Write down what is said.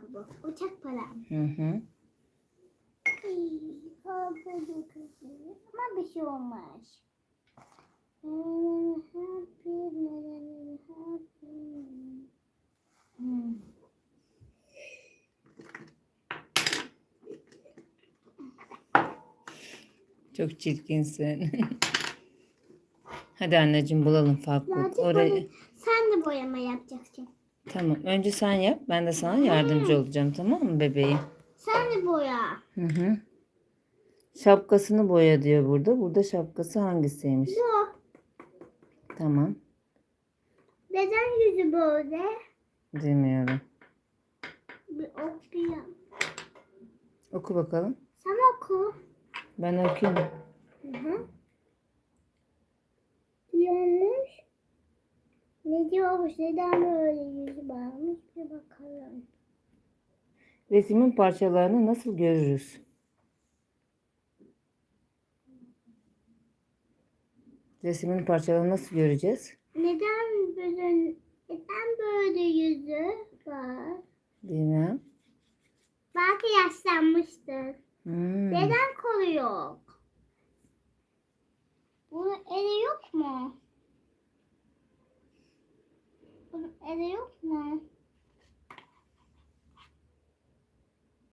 param bu. Uçak param. Hı hı. Ama bir şey olmaz. Hmm. Çok çirkinsin. Hadi anneciğim bulalım farklı. Boya- Sen de boyama yapacaksın. Tamam. Önce sen yap. Ben de sana yardımcı olacağım. Tamam mı bebeğim? Sen de boya. Hı hı. Şapkasını boya diyor burada. Burada şapkası hangisiymiş? Bu. Tamam. Neden yüzü böyle? Bilmiyorum. Bir okuyayım. Oku bakalım. Sen oku. Ben okuyayım. Hı hı. Ne diyormuş? Neden böyle yüzü varmış? Bir bakalım. Resmin parçalarını nasıl görürüz? Resmin parçalarını nasıl göreceğiz? Neden böyle, neden böyle yüzü var? Bilmem. Belki yaşlanmıştır. Hmm. Neden kolu yok? Bunun eli yok mu? Eli yok mu?